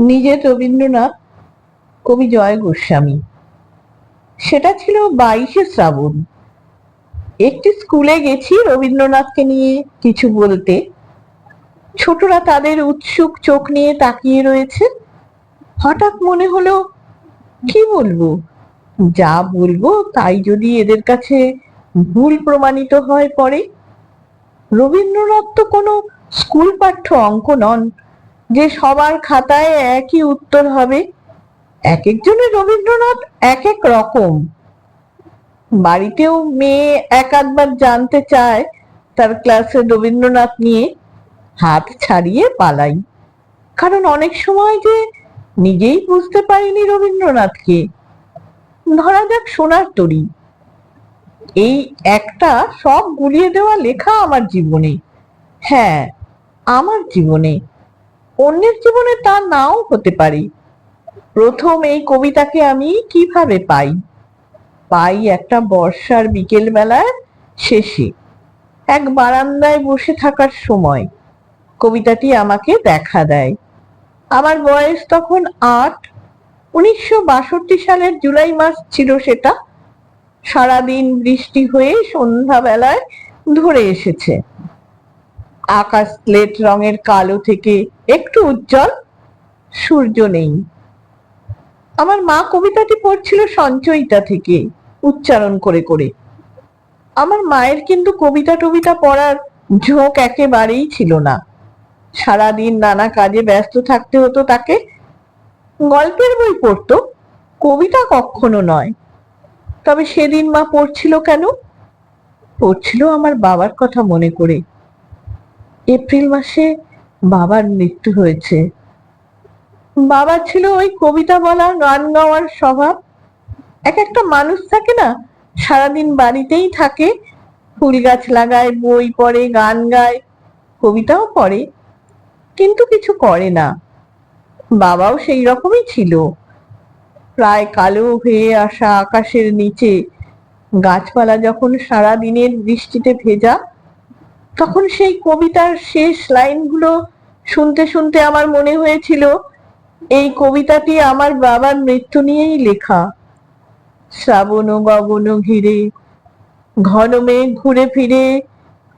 নিজের রবীন্দ্রনাথ কবি জয় গোস্বামী। সেটা ছিল বাইশে শ্রাবণ। একটি স্কুলে গেছি রবীন্দ্রনাথকে নিয়ে কিছু বলতে। ছোটরা তাদের উৎসুক চোখ নিয়ে তাকিয়ে রয়েছে। হঠাৎ মনে হলো, কি বলব? যা বলব তাই যদি এদের কাছে ভুল প্রমাণিত হয় পরে? রবীন্দ্রনাথ তো কোনো স্কুল পাঠ্য অঙ্ক নন যে সবার খাতায় একই উত্তর হবে। এক একজনের রবীন্দ্রনাথ এক এক রকম। বাড়িতেও মেয়ে এক আধবার জানতে চায় তার ক্লাসে রবীন্দ্রনাথ নিয়ে। হাত ছাড়িয়ে পালাই। কারণ অনেক সময় যে নিজেই বুঝতে পারিনি রবীন্দ্রনাথকে। ধরা যাক সোনার তরী। এই একটা সব গুলিয়ে দেওয়া লেখা আমার জীবনে। হ্যাঁ আমার জীবনে। অন্যের জীবনে তা নাও হতে পারে। প্রথম এই কবিতাকে আমি কীভাবে পাই? পাই একটা বর্ষার বিকেল বেলায় শেষে, এক বারান্দায় বসে থাকার সময়। কবিতাটি আমাকে দেখা দেয়। আমার বয়স তখন আট। উনিশশো সালের জুলাই মাস ছিল সেটা। সারাদিন বৃষ্টি হয়ে সন্ধ্যাবেলায় ধরে এসেছে। আকাশ স্লেট রঙের কালো থেকে একটু উজ্জ্বল, সূর্য নেই। আমার মা কবিতাটি পড়ছিল সঞ্চয়িতা থেকে, উচ্চারণ করে করে। আমার মায়ের কিন্তু কবিতা টবিতা পড়ার ঝোঁক একেবারেই ছিল না। সারাদিন নানা কাজে ব্যস্ত থাকতে হতো তাকে। গল্পের বই পড়তো, কবিতা কখনো নয়। তবে সেদিন মা পড়ছিল কেন? পড়ছিল আমার বাবার কথা মনে করে। এপ্রিল মাসে বাবার মৃত্যু হয়েছে। বাবা ছিল ওই কবিতা বলা, গান গাওয়ার স্বভাব। এক একটা মানুষ থাকে না, সারাদিন বাড়িতেই থাকে। ফুল গাছ লাগায়, বই পড়ে, গান গায়, কবিতাও পড়ে, কিন্তু কিছু করে না। বাবাও সেই রকমই ছিল। প্রায় কালো হয়ে আসা আকাশের নিচে, গাছপালা যখন সারা দিনের বৃষ্টিতে ভেজা তখন সেই কবিতার শেষ লাইনগুলো শুনতে শুনতে আমার মনে হয়েছিল, এই কবিতাটি আমার বাবার মৃত্যু নিয়েই লেখা। শ্রাবণ গগন ঘিরে, ঘন মেঘ ঘুরে ফিরে,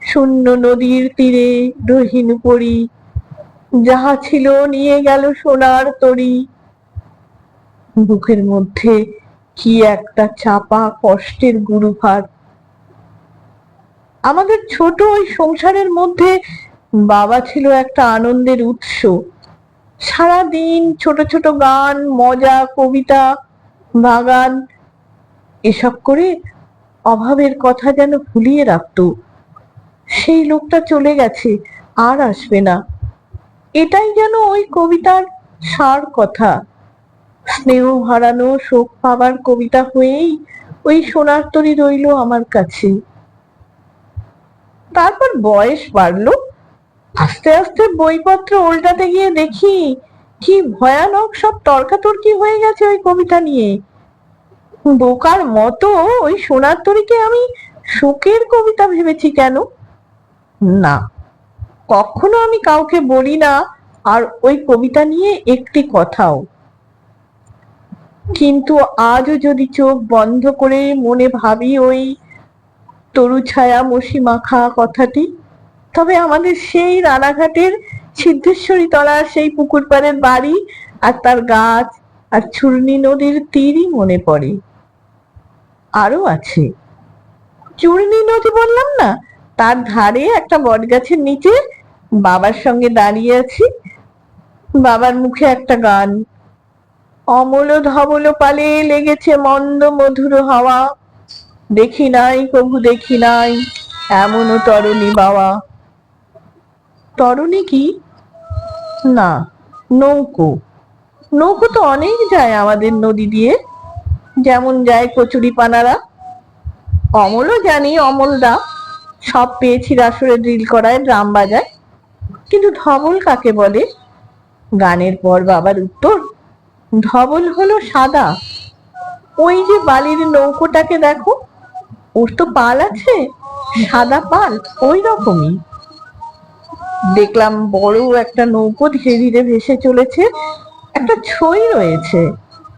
শূন্য নদীর তীরে রহিন পড়ি, যাহা ছিল নিয়ে গেল সোনার তরি। বুকের মধ্যে কি একটা চাপা কষ্টের গুরুভার আমাদের ছোট ওই সংসারের মধ্যে বাবা ছিল একটা আনন্দের উৎস। সারা দিন ছোট ছোট গান, মজা, কবিতা, বাগান, এসব করে অভাবের কথা যেন ভুলিয়ে রাখত। সেই লোকটা চলে গেছে, আর আসবে না। এটাই যেন ওই কবিতার সার কথা। স্নেহ হারানো, শোক পাবার কবিতা হয়েই ওই সোনার তরি রইল আমার কাছে। তারপর বয়স বাড়লো। আস্তে আস্তে বইপত্র উল্টাতে গিয়ে দেখি কি ভয়ানক সব তর্কাতর্কি হয়ে গেছে ওই কবিতা নিয়ে। বোকার মতো ওই সোনার তরীকে আমি শোকের কবিতা ভেবেছি কেন? না, কখনো আমি কাউকে বলি না আর ওই কবিতা নিয়ে একটি কথাও। কিন্তু আজও যদি চোখ বন্ধ করে মনে ভাবি ওই তরু ছায়া মসি মাখা কথাটি। তবে আমাদের সেই রানাঘাটের সিদ্ধেশ্বরী তলার সেই পুকুর পাড়ের বাড়ি আর তার গাছ আর চূর্ণী নদীর তীরই মনে পড়ে। আরও আছে। চূর্ণী নদী বললাম না, তার ধারে একটা বটগাছের নিচে বাবার সঙ্গে দাঁড়িয়ে আছি। বাবার মুখে একটা গান। অমল ধবল পালে লেগেছে মন্দ মধুর হাওয়া। দেখি নাই কবু দেখি নাই। এমনও তরণী বাবা তরণী কি? না, নৌকো। নৌকো তো অনেক যায় আমাদের নদী দিয়ে। যেমন যায় কচুরি পানারা। অমলও জানি অমলদা সব পেয়েছি রাসরে ড্রিল করায়, ড্রাম বাজায়। কিন্তু ধবল কাকে বলে? গানের পর বাবার উত্তর, ধবল হলো সাদা। ওই যে বালির নৌকোটাকে দেখো ওর তো পাল আছে। সাদা পাল, ওই রকমই। দেখলাম বড় একটা নৌকো ধীরে ধীরে ভেসে চলেছে, একটা ছই রয়েছে।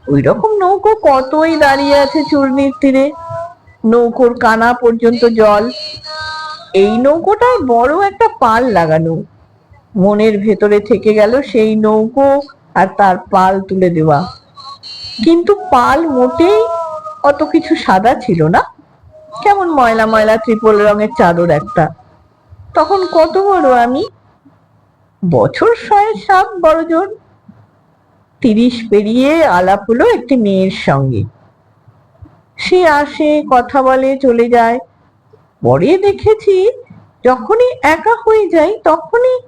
ওই রকম নৌকো কতই দাঁড়িয়ে আছে চূর্ণির তীরে। নৌকোর কানা পর্যন্ত জল। এই নৌকোটায় বড় একটা পাল লাগানো। মনের ভেতরে থেকে গেল সেই নৌকো আর তার পাল তুলে দেওয়া। কিন্তু পাল মোটেই অত কিছু সাদা ছিল না। কেমন ময়লা ময়লা ত্রিপল রঙের চাদর একটা? তখন কত বড় আমি? বছর ছয়েক সাত বড় জোর তিরিশ পেরিয়ে আলাপ হলো একটি মেয়ের সঙ্গে। সে আসে, কথা বলে, চলে যায়। পরে দেখেছি যখনই একা হয়ে যাই, তখনই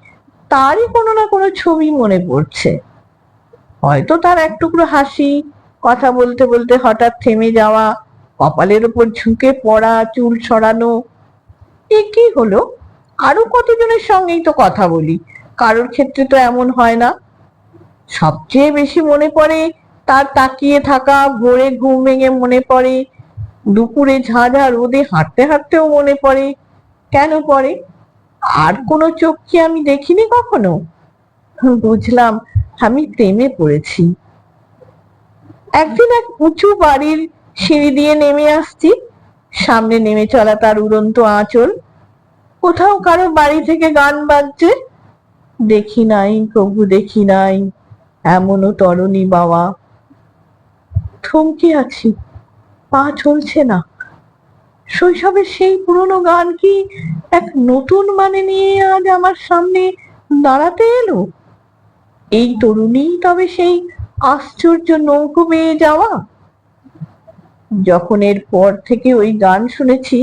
তারই কোনো না কোনো ছবি মনে পড়ছে। হয়তো তার এক টুকরো হাসি, কথা বলতে বলতে হঠাৎ থেমে যাওয়া কপালের উপর ঝুঁকে পড়া, চুল সরানো। এ কি হলো? আরও কতজনের সঙ্গেই তো কথা বলি? কারোর ক্ষেত্রে তো এমন হয় না। সবচেয়ে বেশি মনে পড়ে তার তাকিয়ে থাকা, ভোরে ঘুম ভেঙে মনে পড়ে। দুপুরে ঝাঁঝা রোদে হাঁটতে হাঁটতেও মনে পড়ে। কেন পড়ে? আর কোনো চোখ কি আমি দেখিনি কখনো? বুঝলাম, আমি প্রেমে পড়েছি। একদিন এক উঁচু বাড়ির সিঁড়ি দিয়ে নেমে আসছি। সামনে নেমে চলা তার উড়ন্ত আঁচল। কোথাও কারও বাড়ি থেকে গান বাজছে। দেখি নাই, প্রভু দেখি নাই, এমনও তরণী বাবা। থমকে আছি, পা চলছে না। শৈশবের সেই পুরনো গান কি এক নতুন মানে নিয়ে আজ আমার সামনে দাঁড়াতে এলো? এই তরুণী তবে সেই আশ্চর্য নৌকো বেয়ে যাওয়া। যখন এর পর থেকে ওই গান শুনেছি,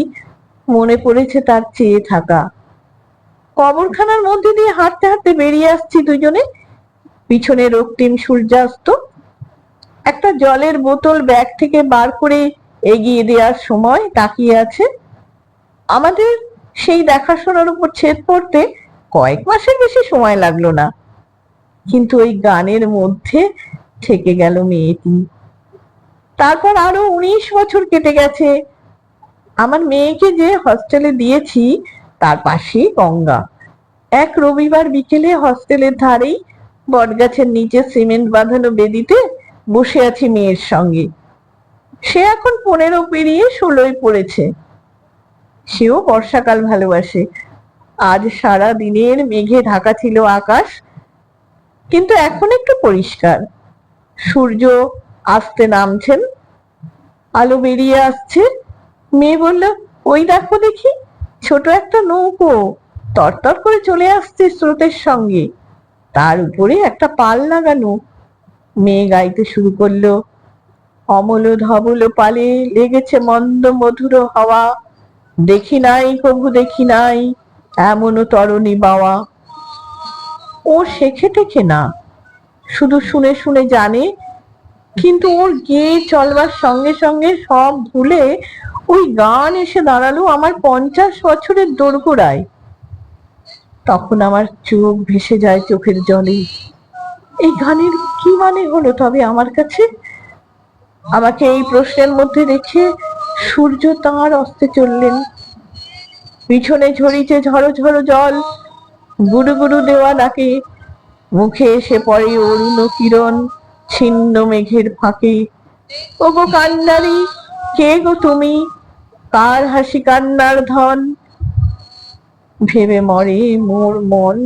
মনে পড়েছে তার চেয়ে থাকা। কবরখানার মধ্যে দিয়ে হাঁটতে হাঁটতে বেরিয়ে আসছি দুজনে। পিছনে রক্তিম সূর্যাস্ত। একটা জলের বোতল ব্যাগ থেকে বার করে এগিয়ে দেওয়ার সময় তাকিয়ে আছে। আমাদের সেই দেখাশোনার উপর ছেদ পড়তে কয়েক মাসের বেশি সময় লাগল না। কিন্তু ওই গানের মধ্যে থেকে গেল মেয়েটি। তারপর আরও উনিশ বছর কেটে গেছে। আমার মেয়েকে যে হস্টেলে দিয়েছি, তার পাশেই গঙ্গা। এক রবিবার বিকেলে হস্টেলের ধারেই বটগাছের নিচে সিমেন্ট বাঁধানো বেদিতে বসে আছি মেয়ের সঙ্গে। সে এখন পনেরো পেরিয়ে ষোলোই পড়েছে। সেও বর্ষাকাল ভালোবাসে। আজ সারা দিনের মেঘে ঢাকা ছিল আকাশ, কিন্তু এখন একটু পরিষ্কার। সূর্য আসতে নামছেন। আলো বেরিয়ে আসছে। মেয়ে বলল, ওই দেখো দেখি, ছোট একটা নৌকো। তরতর করে চলে আসছে স্রোতের সঙ্গে। তার উপরে একটা পাল লাগানো। মেয়ে গাইতে শুরু করল, অমল ধবল পালে লেগেছে মন্দ মধুর হাওয়া। দেখি নাই প্রভু দেখি নাই এমনও তরণী বাওয়া। ও শেখে টেখে না, শুধু শুনে শুনে জানে কিন্তু ওর গেয়ে চলবার সঙ্গে সঙ্গে সব ভুলে ওই গান এসে দাঁড়াল আমার পঞ্চাশ বছরের দোরগোড়ায় তখন আমার চোখ ভেসে যায় চোখের জলে। এই গানের কি মানে হলো তবে আমার কাছে? আমাকে এই প্রশ্নের মধ্যে রেখে সূর্য তাঁর অস্তে চললেন। পিছনে ঝরিছে ঝড়ো ঝড়ো জল গুরু গুরু দেওয়া নাকে। মুখে এসে পড়ে অরুণ কিরণ। ছিন্ন মেঘের ফাঁকে। ওগো কান্নারি, কে গো তুমি? কার হাসি কান্নার ধন? ভেবে মরে মোর মন।